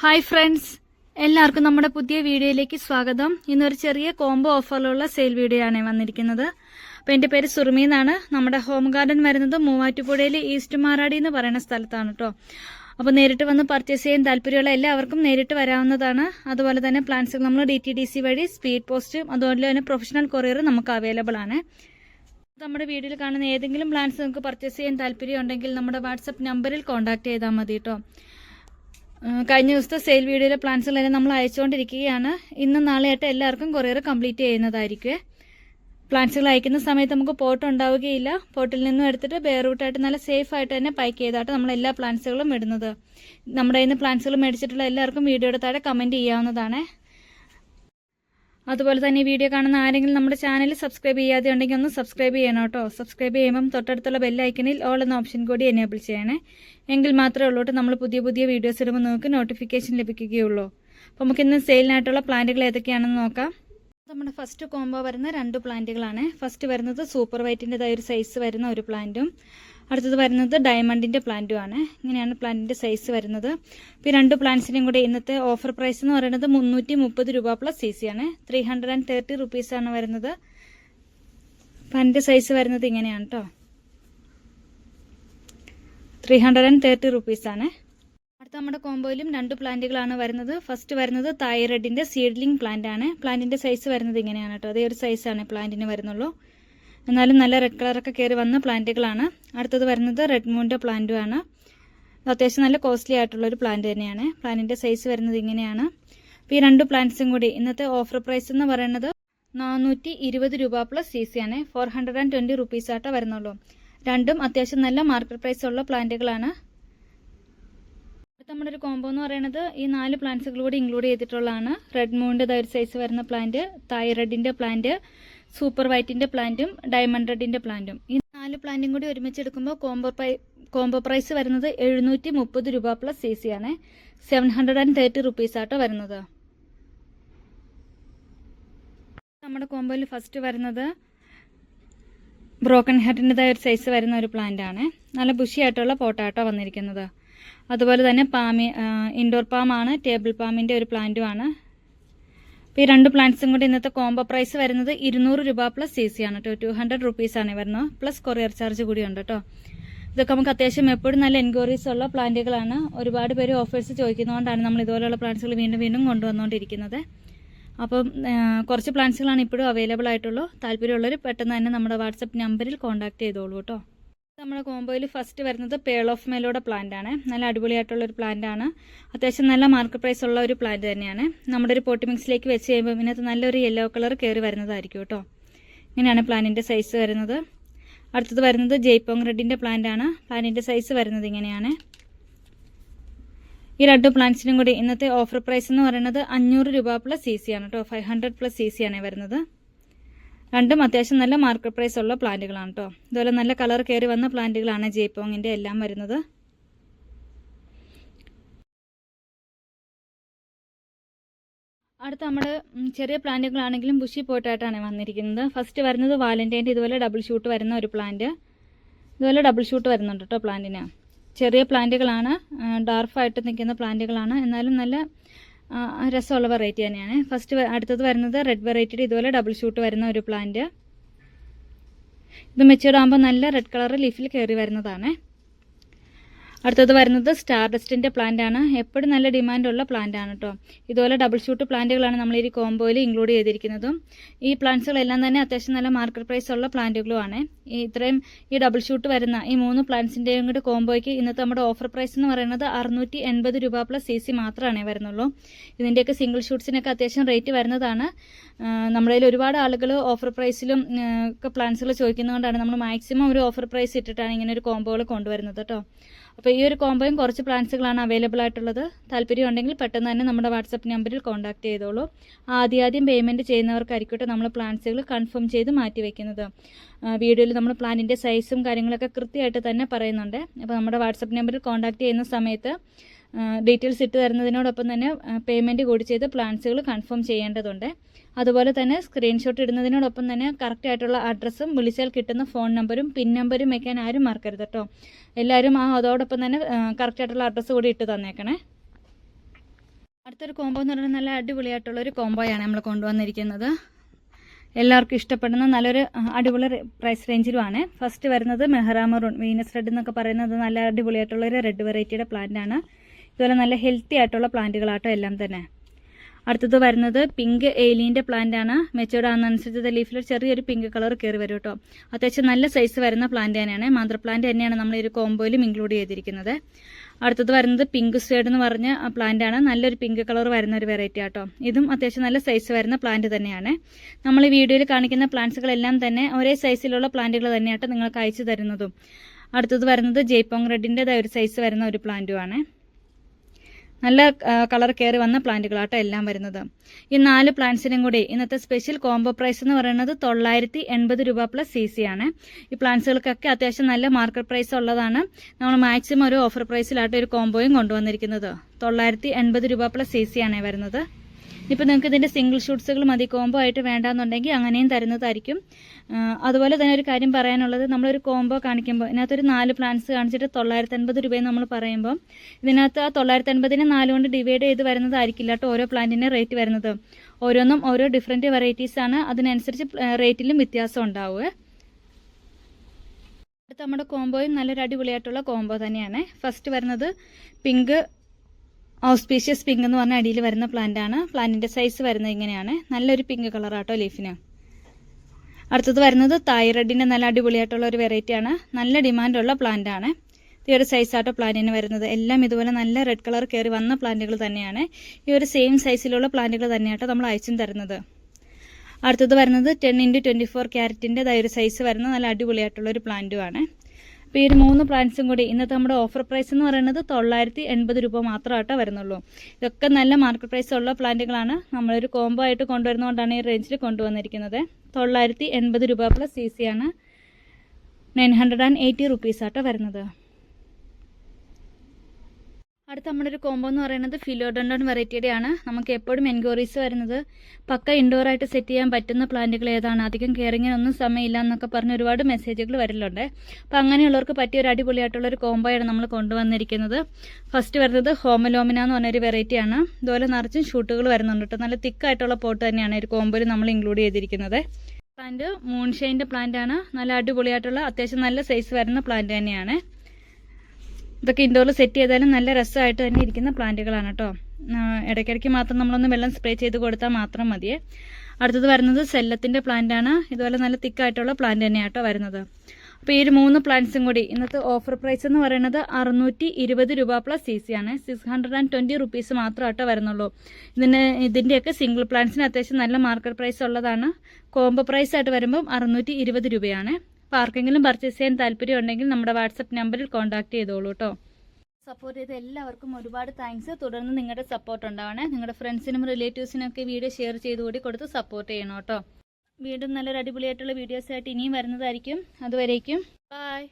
Hi friends. എല്ലാവർക്കും നമ്മുടെ പുതിയ വീഡിയോയിലേക്ക് സ്വാഗതം. ഇന്നൊരു ചെറിയ കോംബോ ഓഫറിലുള്ള സെയിൽ വീഡിയോ ആണ് വന്നിരിക്കുന്നത്. അപ്പോൾ എന്റെ പേര് സുറുമി എന്നാണ്. നമ്മുടെ ഹോം ഗാർഡൻ വരുന്നത് മൂവാറ്റുപുഴയിൽ ഈസ്റ്റ് മാറാടി എന്ന് പറയുന്ന സ്ഥലത്താണ് കേട്ടോ അപ്പോൾ നേരിട്ട് വന്ന് പർച്ചേസ് ചെയ്യാൻ താല്പര്യമുള്ള എല്ലാവർക്കും നേരിട്ട് വരാവുന്നതാണ്. അതുപോലെ തന്നെ പ്ലാൻസുകൾ നമ്മൾ ഡി ടി ഡി സി വഴി സ്പീഡ് പോസ്റ്റും അതുപോലെ തന്നെ പ്രൊഫഷണൽ കൊറിയർ നമുക്ക് അവൈലബിൾ ആണ്. നമ്മുടെ വീട്ടിൽ കാണുന്ന ഏതെങ്കിലും പ്ലാൻസ് നിങ്ങൾക്ക് പർച്ചേസ് ചെയ്യാൻ താല്പര്യം ഉണ്ടെങ്കിൽ നമ്മുടെ വാട്സപ്പ് നമ്പറിൽ കോൺടാക്ട് ചെയ്താൽ മതി കേട്ടോ കഴിഞ്ഞ ദിവസത്തെ സെയിൽ വീഡിയോയിലെ പ്ലാൻസുകളെല്ലാം നമ്മൾ അയച്ചുകൊണ്ടിരിക്കുകയാണ്. ഇന്ന് നാളെയായിട്ട് എല്ലാവർക്കും കൊറിയർ കംപ്ലീറ്റ് ചെയ്യുന്നതായിരിക്കും. പ്ലാന്റ്സുകൾ അയക്കുന്ന സമയത്ത് നമുക്ക് പോട്ട് ഉണ്ടാവുകയില്ല. പോട്ടിൽ നിന്നും എടുത്തിട്ട് ബെയറൂട്ടായിട്ട് നല്ല സേഫ് ആയിട്ട് തന്നെ പാക്ക് ചെയ്തായിട്ട് നമ്മൾ എല്ലാ പ്ലാന്റ്സുകളും ഇടുന്നത്. നമ്മുടെ കയ്യിൽ നിന്ന് പ്ലാന്റ്സുകൾ മേടിച്ചിട്ടുള്ള എല്ലാവർക്കും വീഡിയോയുടെ താഴെ കമന്റ് ചെയ്യാവുന്നതാണ്. അതുപോലെ തന്നെ ഈ വീഡിയോ കാണുന്ന ആരെങ്കിലും നമ്മുടെ ചാനൽ സബ്സ്ക്രൈബ് ചെയ്യാതെ ഉണ്ടെങ്കിൽ ഒന്ന് സബ്സ്ക്രൈബ് ചെയ്യണം കേട്ടോ. സബ്സ്ക്രൈബ് ചെയ്യുമ്പം തൊട്ടടുത്തുള്ള ബെല്ലൈക്കണിൽ ഓൾ എന്ന ഓപ്ഷൻ കൂടി എനേബിൾ ചെയ്യണേ. എങ്കിൽ മാത്രമേ ഉള്ളൂ നമ്മൾ പുതിയ പുതിയ വീഡിയോസ് ഇടുമ്പോൾ നിങ്ങൾക്ക് നോട്ടിഫിക്കേഷൻ ലഭിക്കുകയുള്ളൂ. അപ്പോൾ നമുക്ക് ഇന്ന് സെയിലിനായിട്ടുള്ള പ്ലാന്റുകൾ ഏതൊക്കെയാണെന്ന് നോക്കാം. നമ്മുടെ ഫസ്റ്റ് കോംബോ വരുന്ന രണ്ട് പ്ലാന്റുകളാണ് ഫസ്റ്റ് വരുന്നത് സൂപ്പർ വൈറ്റിന്റെതായ ഒരു സൈസ് വരുന്ന ഒരു പ്ലാന്റും അടുത്തത് വരുന്നത് ഡയമണ്ടിന്റെ പ്ലാന്റും ആണ്. ഇങ്ങനെയാണ് പ്ലാന്റിന്റെ സൈസ് വരുന്നത്. ഇപ്പോൾ രണ്ട് പ്ലാന്റ്സിന്റെയും കൂടെ ഇന്നത്തെ ഓഫർ പ്രൈസ് എന്ന് പറയുന്നത് മുന്നൂറ്റി മുപ്പത് രൂപ പ്ലസ് സി സി ആണ്. ത്രീ ഹൺഡ്രഡ് ആൻഡ് തേർട്ടി റുപ്പീസാണ് വരുന്നത്. പ്ലാന്റിന്റെ സൈസ് വരുന്നത് ഇങ്ങനെയാണ് കേട്ടോ ത്രീ ഹൺഡ്രഡ് ആൻഡ് തേർട്ടി റുപ്പീസാണ് അടുത്ത നമ്മുടെ കോമ്പോയിലും രണ്ട് പ്ലാന്റുകളാണ് വരുന്നത്. ഫസ്റ്റ് വരുന്നത് തൈറഡിന്റെ സീഡ്ലിംഗ് പ്ലാന്റ് ആണ്. പ്ലാന്റിന്റെ സൈസ് വരുന്നത് ഇങ്ങനെയാണ് കേട്ടോ അതേ ഒരു സൈസാണ് പ്ലാന്റിന് വരുന്നുള്ളൂ. എന്നാലും നല്ല റെഡ് കളറൊക്കെ കയറി വന്ന പ്ലാന്റുകളാണ്. അടുത്തത് വരുന്നത് റെഡ് മൂണിന്റെ പ്ലാന്റുമാണ് അത്യാവശ്യം നല്ല കോസ്റ്റ്ലി ആയിട്ടുള്ള ഒരു പ്ലാന്റ് തന്നെയാണ്. പ്ലാന്റിന്റെ സൈസ് വരുന്നത് ഇങ്ങനെയാണ്. അപ്പോൾ ഈ രണ്ട് പ്ലാന്റ്സും കൂടി ഇന്നത്തെ ഓഫർ പ്രൈസ് എന്ന് പറയുന്നത് നാനൂറ്റി ഇരുപത് രൂപ പ്ലസ് സി സി ആണ്. Four hundred and twenty rupees ആട്ടോ വരുന്നുള്ളൂ. രണ്ടും അത്യാവശ്യം നല്ല മാർക്കറ്റ് പ്രൈസ് ഉള്ള പ്ലാന്റുകളാണ്. നമ്മുടെ ഒരു കോംബോ എന്ന് പറയുന്നത് ഈ നാല് പ്ലാന്റ്സുകൾ കൂടി ഇൻക്ലൂഡ് ചെയ്തിട്ടുള്ളതാണ്. റെഡ് മൂണിന്റെ ഒരു സൈസ് വരുന്ന പ്ലാന്റ് തായ് റെഡിന്റെ പ്ലാന്റ് സൂപ്പർ വൈറ്റിന്റെ പ്ലാന്റും ഡയമണ്ട് റെഡിന്റെ പ്ലാന്റും. ഈ നാല് പ്ലാന്റും കൂടി ഒരുമിച്ച് എടുക്കുമ്പോൾ കോംബോ കോംബോ പ്രൈസ് വരുന്നത് എഴുന്നൂറ്റി മുപ്പത് രൂപ പ്ലസ് സി സി ആണ്. Seven hundred and thirty rupees ആട്ടോ വരുന്നത്. നമ്മുടെ കോംബോയിൽ ഫസ്റ്റ് വരുന്നത് ബ്രോക്കൺ ഹാർട്ടിന്റെതായ ഒരു സൈസ് വരുന്ന ഒരു പ്ലാന്റ് ആണ്. നല്ല ബുഷിയായിട്ടുള്ള പോട്ടാട്ടോ വന്നിരിക്കുന്നത്. അതുപോലെ തന്നെ പാമി ഇൻഡോർ പാമാണ് ടേബിൾ പാമിന്റെ ഒരു പ്ലാന്റും ആണ്. ഈ രണ്ട് പ്ലാന്റ്സും കൂടി ഇന്നത്തെ കോംബോ പ്രൈസ് വരുന്നത് ഇരുന്നൂറ് രൂപ പ്ലസ് സി സി ആണ് കേട്ടോ ടു ഹൺഡ്രഡ് റുപ്പീസ് ആണ് വരുന്നത്. പ്ലസ് കൊറിയർ ചാർജ് കൂടി ഉണ്ട് കേട്ടോ ഇതൊക്കെ നമുക്ക് അത്യാവശ്യം എപ്പോഴും നല്ല എൻക്വയറീസ് ഉള്ള പ്ലാന്റുകളാണ്. ഒരുപാട് പേര് ഓഫേഴ്സ് ചോദിക്കുന്നതുകൊണ്ടാണ് നമ്മൾ ഇതുപോലെയുള്ള പ്ലാന്റ്സുകൾ വീണ്ടും വീണ്ടും കൊണ്ടുവന്നുകൊണ്ടിരിക്കുന്നത്. അപ്പം കുറച്ച് പ്ലാന്റ്സുകളാണ് ഇപ്പോഴും അവൈലബിൾ ആയിട്ടുള്ളൂ. താല്പര്യമുള്ളവർ പെട്ടെന്ന് തന്നെ നമ്മുടെ വാട്സപ്പ് നമ്പറിൽ കോൺടാക്ട് ചെയ്തോളൂ കേട്ടോ നമ്മുടെ കോമ്പോയിൽ ഫസ്റ്റ് വരുന്നത് പേൾ ഓഫ് മേലോടെ പ്ലാന്റ് ആണ്. നല്ല അടിപൊളിയായിട്ടുള്ള ഒരു പ്ലാന്റ് ആണ്. അത്യാവശ്യം നല്ല മാർക്കറ്റ് പ്രൈസ് ഉള്ള ഒരു പ്ലാന്റ് തന്നെയാണ്. നമ്മുടെ ഒരു പോട്ടി മിക്സിലേക്ക് വെച്ച് കഴിയുമ്പോൾ ഇതിനകത്ത് നല്ലൊരു യെല്ലോ കളർ കയറി വരുന്നതായിരിക്കും കേട്ടോ. ഇങ്ങനെയാണ് പ്ലാന്റിന്റെ സൈസ് വരുന്നത്. അടുത്തത് വരുന്നത് ജയ്പോങ് റെഡിന്റെ പ്ലാന്റ് ആണ്. പ്ലാന്റിന്റെ സൈസ് വരുന്നത് ഇങ്ങനെയാണ്. ഈ രണ്ട് പ്ലാന്റ്സിനും കൂടി ഇന്നത്തെ ഓഫർ പ്രൈസ് എന്ന് പറയുന്നത് അഞ്ഞൂറ് രൂപ പ്ലസ് സി സി ആണ് കേട്ടോ. Five hundred plus C C ആണ് വരുന്നത്. രണ്ടും അത്യാവശ്യം നല്ല മാർക്കറ്റ് പ്രൈസ് ഉള്ള പ്ലാന്റുകളാണ് കേട്ടോ ഇതുപോലെ നല്ല കളർ കയറി വന്ന പ്ലാന്റുകളാണ് ജയ്പോങ്ങിന്റെ എല്ലാം വരുന്നത്. അടുത്ത നമ്മുടെ ചെറിയ പ്ലാന്റുകളാണെങ്കിലും ബുഷി പോയിട്ടായിട്ടാണ് വന്നിരിക്കുന്നത്. ഫസ്റ്റ് വരുന്നത് വാലന്റൈന്റെ ഇതുപോലെ ഡബിൾ ഷൂട്ട് വരുന്ന ഒരു പ്ലാന്റ് ഇതുപോലെ ഡബിൾ ഷൂട്ട് വരുന്നുണ്ട് കേട്ടോ പ്ലാന്റിന് ചെറിയ പ്ലാന്റുകളാണ് ഡാർഫായിട്ട് നിൽക്കുന്ന പ്ലാന്റുകളാണ് എന്നാലും നല്ല രസമുള്ള വെറൈറ്റി തന്നെയാണ്. ഫസ്റ്റ് അടുത്തത് വരുന്നത് റെഡ് വെറൈറ്റിയുടെ ഇതുപോലെ ഡബിൾ ഷൂട്ട് വരുന്ന ഒരു പ്ലാന്റ് ഇത് മെച്ചൂർഡ് ആകുമ്പോൾ നല്ല റെഡ് കളർ ലീഫിൽ കയറി വരുന്നതാണ്. അടുത്തത് വരുന്നത് സ്റ്റാർ ഡസ്റ്റിന്റെ പ്ലാന്റ് ആണ്. എപ്പോഴും നല്ല ഡിമാൻഡുള്ള പ്ലാന്റ് ആണ് കേട്ടോ ഇതുപോലെ ഡബിൾ ഷൂട്ട് പ്ലാന്റുകളാണ് നമ്മൾ ഈ കോംബോയിൽ ഇൻക്ലൂഡ് ചെയ്തിരിക്കുന്നതും. ഈ പ്ലാന്റ്സുകളെല്ലാം തന്നെ അത്യാവശ്യം നല്ല മാർക്കറ്റ് പ്രൈസ് ഉള്ള പ്ലാന്റുകളുമാണ് ഈ ഇത്രയും ഈ ഡബിൾ ഷൂട്ട് വരുന്ന ഈ മൂന്ന് പ്ലാന്റ്സിന്റെയും കൂടി കോംബോയ്ക്ക് ഇന്നത്തെ നമ്മുടെ ഓഫർ പ്രൈസ് എന്ന് പറയുന്നത് അറുന്നൂറ്റി എൺപത് രൂപ പ്ലസ് സി സി മാത്രമാണേ വരുന്നുള്ളൂ. ഇതിന്റെയൊക്കെ സിംഗിൾ ഷൂട്ട്സിനൊക്കെ അത്യാവശ്യം റേറ്റ് വരുന്നതാണ്. നമ്മുടെ കയ്യിൽ ഒരുപാട് ആളുകൾ ഓഫർ പ്രൈസിലും ഒക്കെ പ്ലാൻസുകൾ ചോദിക്കുന്നതുകൊണ്ടാണ് നമ്മൾ മാക്സിമം ഒരു ഓഫർ പ്രൈസ് ഇട്ടിട്ടാണ് ഇങ്ങനെ ഒരു കോംബോകൾ കൊണ്ടുവരുന്നത് കേട്ടോ അപ്പോൾ ഈ ഒരു കോംബോയും കുറച്ച് പ്ലാൻസുകളാണ് അവൈലബിൾ ആയിട്ടുള്ളത്. താല്പര്യം ഉണ്ടെങ്കിൽ പെട്ടെന്ന് തന്നെ നമ്മുടെ വാട്സപ്പ് നമ്പറിൽ കോൺടാക്ട് ചെയ്തോളൂ. ആദ്യാദ്യം പേയ്മെന്റ് ചെയ്യുന്നവർക്കായിരിക്കട്ടെ നമ്മൾ പ്ലാൻസുകൾ കൺഫേം ചെയ്ത് മാറ്റി വയ്ക്കുന്നത് വീഡിയോയിൽ നമ്മൾ പ്ലാനിന്റെ സൈസും കാര്യങ്ങളൊക്കെ കൃത്യമായിട്ട് തന്നെ പറയുന്നുണ്ട്. അപ്പോൾ നമ്മുടെ വാട്സപ്പ് നമ്പറിൽ കോൺടാക്ട് ചെയ്യുന്ന സമയത്ത് ഡീറ്റെയിൽസ് ഇട്ട് തരുന്നതിനോടൊപ്പം തന്നെ പേയ്മെന്റ് കൂടി ചെയ്ത് പ്ലാൻസുകൾ കൺഫേം ചെയ്യേണ്ടതുണ്ട്. അതുപോലെ തന്നെ സ്ക്രീൻഷോട്ട് ഇടുന്നതിനോടൊപ്പം തന്നെ കറക്റ്റ് ആയിട്ടുള്ള അഡ്രസ്സും വിളിച്ചാൽ കിട്ടുന്ന ഫോൺ നമ്പറും പിൻ നമ്പറും വയ്ക്കാൻ ആരും മറക്കരുത് കേട്ടോ എല്ലാവരും ആ അതോടൊപ്പം തന്നെ കറക്റ്റ് ആയിട്ടുള്ള അഡ്രസ്സ് കൂടി ഇട്ട് തന്നേക്കണേ. അടുത്തൊരു കോംബോ എന്ന് പറയുന്നത് നല്ല അടിപൊളിയായിട്ടുള്ള ഒരു കോംബോയാണ് നമ്മൾ കൊണ്ടുവന്നിരിക്കുന്നത്. എല്ലാവർക്കും ഇഷ്ടപ്പെടുന്ന നല്ലൊരു അടിപൊളി പ്രൈസ് റേഞ്ചിലുമാണ് ഫസ്റ്റ് വരുന്നത് മെഹ്റാമറൂൺ വീനസ് റെഡ് എന്നൊക്കെ പറയുന്നത് നല്ല അടിപൊളിയായിട്ടുള്ള ഒരു റെഡ് വെറൈറ്റിയുടെ പ്ലാന്റ് ആണ്. ഇതുപോലെ നല്ല ഹെൽത്തി ആയിട്ടുള്ള പ്ലാന്റുകളാട്ടോ എല്ലാം തന്നെ. അടുത്തത് വരുന്നത് പിങ്ക് ഏലീന്റെ പ്ലാന്റ് ആണ്. മെച്ചൂർഡ് ആകുന്നതനുസരിച്ച് ലീഫിൽ ചെറിയൊരു പിങ്ക് കളർ കയറി വരും കേട്ടോ അത്യാവശ്യം നല്ല സൈസ് വരുന്ന പ്ലാന്റ് തന്നെയാണ്. മാതൃ പ്ലാന്റ് തന്നെയാണ് നമ്മൾ ഈ ഒരു കോംബോയിലും ഇൻക്ലൂഡ് ചെയ്തിരിക്കുന്നത്. അടുത്തത് വരുന്നത് പിങ്ക് സ്വേഡ് എന്ന് പറഞ്ഞ പ്ലാന്റ് ആണ്. നല്ലൊരു പിങ്ക് കളർ വരുന്ന ഒരു വെറൈറ്റി ആട്ടോ. ഇതും അത്യാവശ്യം നല്ല സൈസ് വരുന്ന പ്ലാന്റ് തന്നെയാണ്. നമ്മൾ ഈ വീഡിയോയിൽ കാണിക്കുന്ന പ്ലാന്റ്സുകളെല്ലാം തന്നെ ഒരേ സൈസിലുള്ള പ്ലാന്റുകൾ തന്നെയാട്ടോ നിങ്ങൾക്ക് അയച്ചു തരുന്നതും. അടുത്തത് വരുന്നത് ജയ്പോങ് റെഡിന്റെതായ ഒരു സൈസ് വരുന്ന ഒരു പ്ലാന്റുമാണ് നല്ല കളർ കയറി വന്ന പ്ലാന്റുകളാട്ടോ എല്ലാം വരുന്നത്. ഈ നാല് പ്ലാന്റ്സിനും കൂടി ഇന്നത്തെ സ്പെഷ്യൽ കോംബോ പ്രൈസ് എന്ന് പറയുന്നത് തൊള്ളായിരത്തി എൺപത് രൂപ പ്ലസ് സി സി ആണ്. ഈ പ്ലാന്റ്സുകൾക്കൊക്കെ അത്യാവശ്യം നല്ല മാർക്കറ്റ് പ്രൈസ് ഉള്ളതാണ്. നമ്മൾ മാക്സിമം ഒരു ഓഫർ പ്രൈസിലാട്ടോ ഒരു കോംബോയും കൊണ്ടുവന്നിരിക്കുന്നത്. തൊള്ളായിരത്തി എൺപത് രൂപ പ്ലസ് സി സി ആണ് വരുന്നത്. ഇപ്പോൾ നിങ്ങൾക്ക് ഇതിന്റെ സിംഗിൾ ഷൂട്ട്സുകൾ മതി കോംബോ ആയിട്ട് വേണ്ടാന്നുണ്ടെങ്കിൽ അങ്ങനെയും തരുന്നതായിരിക്കും. അതുപോലെ തന്നെ ഒരു കാര്യം പറയാനുള്ളത് നമ്മളൊരു കോംബോ കാണിക്കുമ്പോൾ ഇതിനകത്തൊരു നാല് പ്ലാൻസ് കാണിച്ചിട്ട് തൊള്ളായിരത്തി അൻപത് രൂപയെന്ന് നമ്മൾ പറയുമ്പോൾ ഇതിനകത്ത് ആ തൊള്ളായിരത്തി അൻപതിനെ നാല് കൊണ്ട് ഡിവൈഡ് ചെയ്ത് വരുന്നതായിരിക്കില്ല കേട്ടോ ഓരോ പ്ലാന്റിന്റെ റേറ്റ് വരുന്നത്. ഓരോന്നും ഓരോ ഡിഫറെന്റ് വെറൈറ്റീസാണ് അതിനനുസരിച്ച് റേറ്റിലും വ്യത്യാസം ഉണ്ടാവുക. അടുത്ത നമ്മുടെ കോംബോയും നല്ലൊരു അടിപൊളിയായിട്ടുള്ള കോംബോ തന്നെയാണ്. ഫസ്റ്റ് വരുന്നത് പിങ്ക് ഓസ്പീഷ്യസ് പിങ്ക് എന്ന് പറഞ്ഞ അടിയിൽ വരുന്ന പ്ലാന്റ് ആണ്. പ്ലാന്റിന്റെ സൈസ് വരുന്നത് ഇങ്ങനെയാണ്. നല്ലൊരു പിങ്ക് കളറാട്ടോ ലീഫിന് അടുത്തത് വരുന്നത് തൈറോയിഡിന്റെ നല്ല അടിപൊളിയായിട്ടുള്ള ഒരു വെറൈറ്റി ആണ്. നല്ല ഡിമാൻഡുള്ള പ്ലാന്റ് ആണ്. ഈ ഒരു സൈസ് ആട്ടോ പ്ലാന്റിന് വരുന്നത്. എല്ലാം ഇതുപോലെ നല്ല റെഡ് കളർ കയറി വന്ന പ്ലാന്റുകൾ തന്നെയാണ്. ഈ ഒരു സെയിം സൈസിലുള്ള പ്ലാന്റുകൾ തന്നെയാട്ടോ നമ്മൾ അയച്ചും തരുന്നത്. അടുത്തത് വരുന്നത് ടെൻ ഇന്റു ട്വന്റി ഫോർ ക്യാരറ്റിന്റെ ഒരു സൈസ് വരുന്ന നല്ല അടിപൊളിയായിട്ടുള്ള ഒരു പ്ലാന്റുമാണ് അപ്പോൾ ഈ ഒരു മൂന്ന് പ്ലാന്റ്സും കൂടി ഇന്നത്തെ നമ്മുടെ ഓഫർ പ്രൈസ് എന്ന് പറയുന്നത് തൊള്ളായിരത്തി എൺപത് രൂപ മാത്രമായിട്ടോ വരുന്നുള്ളൂ. ഇതൊക്കെ നല്ല മാർക്കറ്റ് പ്രൈസ് ഉള്ള പ്ലാന്റുകളാണ്. നമ്മളൊരു കോംബോ ആയിട്ട് കൊണ്ടുവരുന്നതുകൊണ്ടാണ് ഈ റേഞ്ചിൽ കൊണ്ടുവന്നിരിക്കുന്നത്. തൊള്ളായിരത്തി എൺപത് രൂപ പ്ലസ് സി സി ആണ്. Nine hundred and eighty rupees ആട്ടോ വരുന്നത്. അടുത്ത നമ്മുടെ ഒരു കോംബോ എന്ന് പറയുന്നത് ഫിലോഡോണ്ടോൺ വെറൈറ്റിയുടെ ആണ് നമുക്ക് എപ്പോഴും എൻക്വയറീസ് വരുന്നത്. പക്ക ഇൻഡോർ ആയിട്ട് സെറ്റ് ചെയ്യാൻ പറ്റുന്ന പ്ലാന്റുകൾ ഏതാണ്? അധികം കെയറിങ്ങിനൊന്നും സമയമില്ല എന്നൊക്കെ പറഞ്ഞ് ഒരുപാട് മെസ്സേജുകൾ വരലുണ്ട്. അപ്പോൾ അങ്ങനെയുള്ളവർക്ക് പറ്റിയ ഒരു അടിപൊളിയായിട്ടുള്ള ഒരു കോംബോയാണ് നമ്മൾ കൊണ്ടുവന്നിരിക്കുന്നത്. ഫസ്റ്റ് വരുന്നത് ഹോമലോമിന എന്ന് പറഞ്ഞൊരു വെറൈറ്റിയാണ് ഇതുപോലെ നിറച്ചും ഷൂട്ടുകൾ വരുന്നുണ്ട് കേട്ടോ. നല്ല തിക്കായിട്ടുള്ള പോട്ട് തന്നെയാണ് ഒരു കോംബോയിൽ നമ്മൾ ഇൻക്ലൂഡ് ചെയ്തിരിക്കുന്നത്. പ്ലാന്റ് മൂൺഷൈന്റെ പ്ലാന്റ് ആണ്. നല്ല അടിപൊളിയായിട്ടുള്ള അത്യാവശ്യം നല്ല സൈസ് വരുന്ന പ്ലാന്റ് തന്നെയാണ്. ഇതൊക്കെ ഇൻഡോറിൽ സെറ്റ് ചെയ്താലും നല്ല രസമായിട്ട് തന്നെ ഇരിക്കുന്ന പ്ലാന്റുകളാണ് കേട്ടോ ഇടയ്ക്കിടയ്ക്ക് മാത്രം നമ്മളൊന്ന് വെള്ളം സ്പ്രേ ചെയ്ത് കൊടുത്താൽ മാത്രം മതിയേ. അടുത്തത് വരുന്നത് സെല്ലത്തിന്റെ ആണ്. ഇതുപോലെ നല്ല തിക്കായിട്ടുള്ള പ്ലാന്റ് തന്നെയാണ് കേട്ടോ വരുന്നത്. അപ്പോൾ ഈ ഒരു മൂന്ന് പ്ലാന്റ്സും കൂടി ഇന്നത്തെ ഓഫർ പ്രൈസ് എന്ന് പറയുന്നത് അറുന്നൂറ്റി ഇരുപത് രൂപ പ്ലസ് സി സി ആണ്. Six hundred and twenty rupees മാത്രമായിട്ടോ വരുന്നുള്ളൂ. ഇതിന് ഇതിന്റെയൊക്കെ സിംഗിൾ പ്ലാന്റ്സിന് അത്യാവശ്യം നല്ല മാർക്കറ്റ് പ്രൈസ് ഉള്ളതാണ്. കോംബോ പ്രൈസ് ആയിട്ട് വരുമ്പം അറുന്നൂറ്റി ഇരുപത് രൂപയാണ്. അപ്പോൾ ആർക്കെങ്കിലും പർച്ചേസ് ചെയ്യാൻ താല്പര്യം ഉണ്ടെങ്കിൽ നമ്മുടെ വാട്സപ്പ് നമ്പറിൽ കോൺടാക്ട് ചെയ്തോളൂ കേട്ടോ സപ്പോർട്ട് ചെയ്ത എല്ലാവർക്കും ഒരുപാട് താങ്ക്സ് തുടർന്ന് നിങ്ങളുടെ സപ്പോർട്ട് ഉണ്ടാവണേ. നിങ്ങളുടെ ഫ്രണ്ട്സിനും റിലേറ്റീവ്സിനും ഒക്കെ വീഡിയോ ഷെയർ ചെയ്ത് കൂടി കൊടുത്ത് സപ്പോർട്ട് ചെയ്യണം കേട്ടോ വീണ്ടും നല്ലൊരു അടിപൊളിയായിട്ടുള്ള വീഡിയോസായിട്ട് ഇനിയും വരുന്നതായിരിക്കും. അതുവരേക്കും. ബൈ